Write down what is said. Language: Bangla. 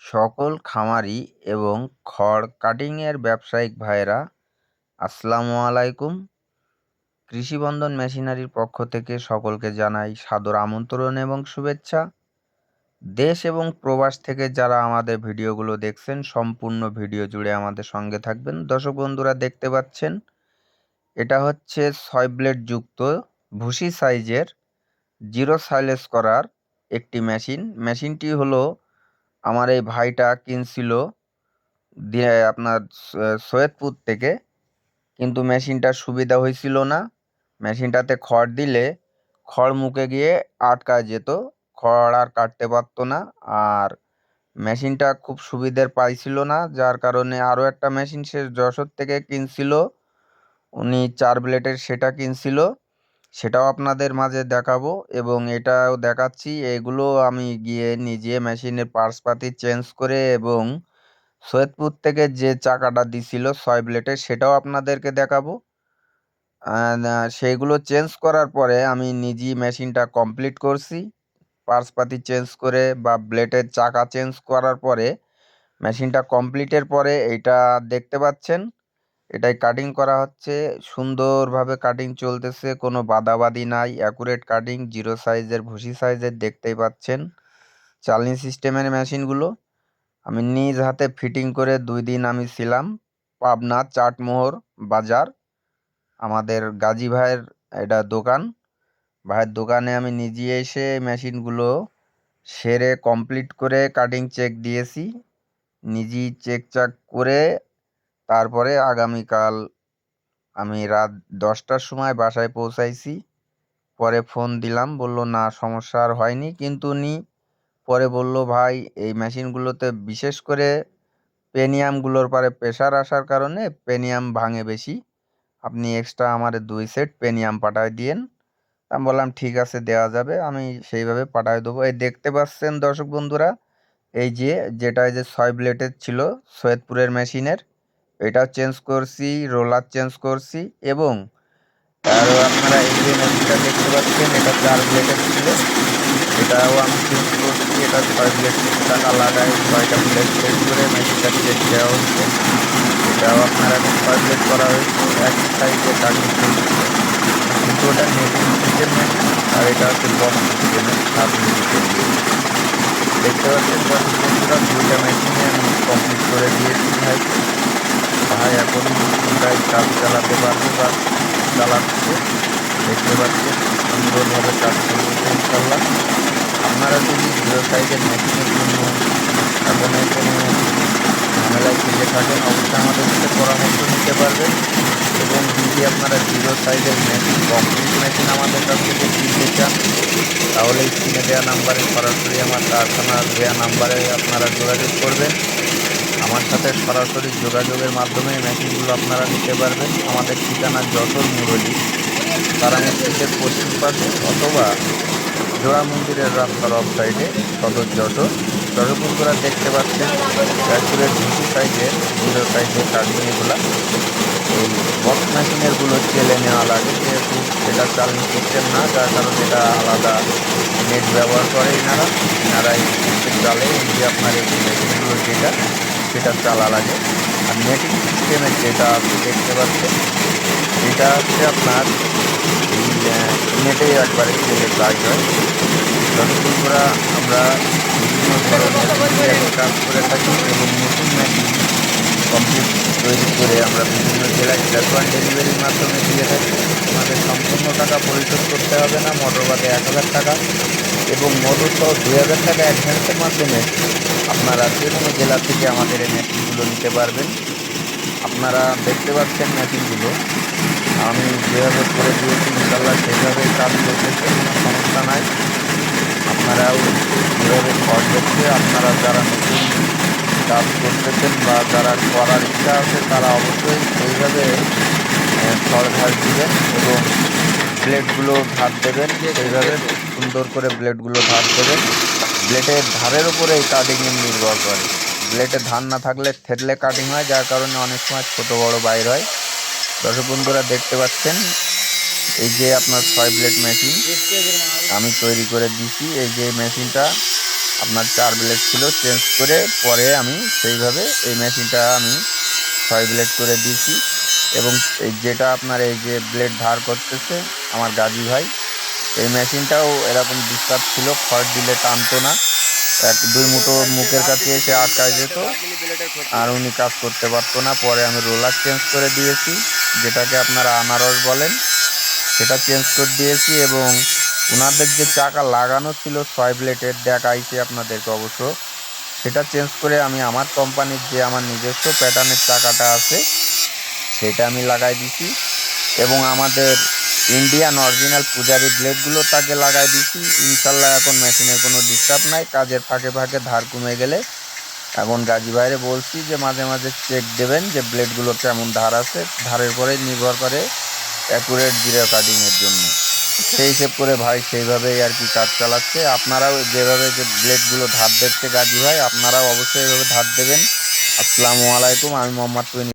সকল খামারি এবং খড় কাটিংয়ের ব্যবসায়িক ভাইয়েরা, আসসালামু আলাইকুম। কৃষিবন্ধন মেশিনারির পক্ষ থেকে সকলকে জানাই সাদর আমন্ত্রণ এবং শুভেচ্ছা। দেশ এবং প্রবাস থেকে যারা আমাদের ভিডিওগুলো দেখছেন, সম্পূর্ণ ভিডিও জুড়ে আমাদের সঙ্গে থাকবেন। দর্শক বন্ধুরা, দেখতে পাচ্ছেন, এটা হচ্ছে ছয় ব্লেড যুক্ত, ভুসি সাইজের, জিরো সাইলেস করার একটি মেশিন। মেশিনটি হলো আমার এই ভাইটা কিনছিল দিয়ে আপনার সৈয়দপুর থেকে। কিন্তু মেশিনটার সুবিধা হয়েছিল না। মেশিনটাতে খড় দিলে খড় মুখে গিয়ে আটকা যেত। খড় আর কাটতে পারতো না। আর মেশিনটা খুব সুবিধের পাইছিল না। যার কারণে আরও একটা মেশিন সে যশোর থেকে কিনছিল। উনি চার ব্লেডের সেটা কিনছিল। সেটাও আপনাদের মাঝে দেখাবো এবং এটাও দেখাচ্ছি। এগুলো আমি গিয়ে নিজে মেশিনের পার্টসপাতি চেঞ্জ করে এবং সৈয়দপুর থেকে যে চাকাটা দিছিল ছয় ব্লেডের সেটাও আপনাদেরকে দেখাবো। সেইগুলো চেঞ্জ করার পরে আমি নিজেই মেশিনটা কমপ্লিট করছি। পার্টসপাতি চেঞ্জ করে বা ব্লেটের চাকা চেঞ্জ করার পরে মেশিনটা কমপ্লিটের পরে এইটা দেখতে পাচ্ছেন। এটাই কাটিং করা হচ্ছে। সুন্দরভাবে কাটিং চলতেছে, কোনো বাদাবাদি নাই। অ্যাকুরেট কাটিং জিরো সাইজের ভুসি সাইজের দেখতেই পাচ্ছেন। চালনি সিস্টেমের মেশিনগুলো আমি নিজ হাতে ফিটিং করে দুই দিন আমি ছিলাম পাবনা চাটমোহর বাজার, আমাদের গাজী ভাইয়ের এটা দোকান। ভাইয়ের দোকানে আমি নিজে এসে মেশিনগুলো সেরে কমপ্লিট করে কাটিং চেক দিয়েছি। নিজেই চেক চাক করে তারপরে আগামীকাল আমি রাত দশটার সময় বাসায় পৌঁছাইছি। পরে ফোন দিলাম, বলল, না, সমস্যা আর হয়নি। কিন্তু উনি পরে বলল, ভাই, এই মেশিনগুলোতে বিশেষ করে পেনিয়ামগুলোর পরে প্রেশার আসার কারণে পেনিয়াম ভাঙে বেশি। আপনি এক্সট্রা আমার দুই সেট পেনিয়াম পাঠায় দিয়েন। আমি বললাম, ঠিক আছে দেওয়া যাবে। আমি সেইভাবে পাঠায় দেবো। এই দেখতে পাচ্ছেন দর্শক বন্ধুরা, এই যে যেটা যে ছয় ব্লেডের ছিল, সৈয়দপুরের মেশিনের এটাও চেঞ্জ করছি, রোলার চেঞ্জ করছি এবং আরও আপনারা এই যে মেশিনটা দেখতে পাচ্ছেন, এটা চার ব্লেডের ছিল। এটাও আমি চেঞ্জ করছি, এটা ছয় ব্লেড টাকা লাগাই ছয়টা ব্লেড চেঞ্জ করে মেশিনটা চেঞ্জ দেওয়া হচ্ছে। এটাও আপনারা এখন ছয় ব্লেড করা হয়েছে এক সাইডে কাটিং কিন্তু ওটা নেটিং সিস্টেম আর এটা হচ্ছে বক্স সিস্টেমের দেখতে পাচ্ছেন দুইটা মেশিনে আমি কমপ্লিট করে দিয়েছি, ভাই। ভাই, এখন প্রায় কাজ চালাতে পারবে বা চালাচ্ছে। দেখতে পাচ্ছেন সুন্দরভাবে কাজ করছে ইনশাল্লাহ আপনারা যদি জিরো সাইজের মেশিনের জন্য এখন কোনো ঝামেলায় থেকে থাকেন, অবশ্যই আমাদের সাথে পরামর্শ নিতে পারবেন। এবং যদি আপনারা জিরো সাইজের মেশিন কমপ্লিট মেশিন আমাদের কাছ থেকে কিনতে চান, তাহলে স্ক্রিনে দেওয়া নাম্বারে সরাসরি আমার কারখানার দেওয়া নাম্বারে আপনারা যোগাযোগ করবেন। আমার সাথে সরাসরি যোগাযোগের মাধ্যমে মেশিনগুলো আপনারা নিতে পারবেন। আমাদের ঠিকানা যশোর মুরলী তারা মসজিদের পশ্চিম পাশে অথবা জোড়া মন্দিরের রাস্তার অফ সাইডে সদর যশোর। বন্ধুরা দেখতে পাচ্ছেন ব্যাকুরের ঝুঁকি সাইজের জিরো সাইজের কার্টুনগুলো এই বক্স মেশিনেরগুলো চেলে নেওয়া লাগে, যেহেতু এটা চালনি সিস্টেম না, যার কারণে এটা আলাদা নেট ব্যবহার করে এনারা। এনারা এই চালে যে আপনার এই মেশিনগুলো যেটা সেটা চালা লাগে। আর নেটিং সিস্টেমের যেটা আপনি দেখতে পাচ্ছেন, এটা হচ্ছে আপনার নেটে একবারে চেলে কাজ হয়। যতক্ষণ আমরা বিভিন্ন ধরনের কাজ করে থাকি এবং নতুন মেশিন কমপ্লিট তৈরি করে আমরা বিভিন্ন জেলায় অন ডেলিভারির মাধ্যমে দিয়ে থাকি, আমাদের সম্পূর্ণ টাকা পরিশোধ করতে হবে না, মোটর বাদে এক হাজার টাকা। এবং মোটর সহ দুই হাজার টাকা অ্যাডভান্সের মাধ্যমে আপনারা যে কোনো জেলা থেকে আমাদের এই মেশিনগুলো নিতে পারবেন। আপনারা দেখতে পাচ্ছেন মেশিনগুলো। আমি যেভাবে করে দিয়েছি ইনশাল্লাহ সেইভাবে কাজ করতেছে কোনো সমস্যা নাই। আপনারাও যেভাবে খড় দেখছে আপনারা যারা নতুন কাজ করতেছেন বা যারা করার ইচ্ছা আছে, তারা অবশ্যই সেইভাবে খড় ঘাস দিবেন এবং ব্লেডগুলো ধার দেবেন। সেইভাবে সুন্দর করে ব্লেডগুলো ধার দেবেন। ব্লেডের ধারের উপরে এই কাটিংয়ের নির্ভর করে। ব্লেডে ধান না থাকলে থেতলে কাটিং হয়, যার কারণে অনেক সময় ছোট, বড় বাইর হয়। দর্শক বন্ধুরা, দেখতে পাচ্ছেন? এই যে আপনার ছয় ব্লেড মেশিন আমি তৈরি করে দিছি এই যে মেশিনটা আপনার চার ব্লেড ছিল চেঞ্জ করে পরে আমি সেইভাবে এই মেশিনটা আমি ছয় ব্লেড করে দিয়েছি। এবং এই যেটা আপনার এই যে ব্লেড ধার করতেছে, আমার গাজী ভাই এই মেশিনটাও এরকম ডিস্টার্ব ছিল, খড় দিলে টানতো না। এক, দুই মুঠো মুখের কাছে এসে আটকায় যেত, আর উনি কাজ করতে পারতো না। পরে আমি রোলার চেঞ্জ করে দিয়েছি, যেটাকে আপনারা আনারস বলেন। সেটা চেঞ্জ করে দিয়েছি এবং ওনাদের যে চাকা লাগানো ছিল, ছয় ব্লেডের দেখাইছি আপনাদেরকে অবশ্য। সেটা চেঞ্জ করে আমি আমার কোম্পানির যে আমার নিজস্ব প্যাটার্নের চাকাটা আছে, সেটা আমি লাগাই দিছি। এবং আমাদের ইন্ডিয়ান অরিজিনাল পূজারি ব্লেডগুলো তাকে লাগাই দিছি। ইনশাল্লাহ এখন মেশিনের কোনো ডিস্টার্ব নাই, কাজের ফাঁকে ফাঁকে ধার কমে গেলে। এখন গাজী ভাইরে বলছি যে মাঝে মাঝে চেক দেবেন যে ব্লেডগুলো কেমন ধার আছে। ধারের পরে নির্ভর করে অ্যাকুরেট জিরো কাটিংয়ের জন্য। সেই হিসেব করে ভাই সেইভাবেই আর কি কাজ চালাচ্ছে। আপনারাও যেভাবে যে ব্লেডগুলো ধার দিচ্ছে গাজী ভাই, আপনারাও অবশ্যই এভাবে ধার দেবেন। আসসালামু আলাইকুম, আমি মোহাম্মদ তুইন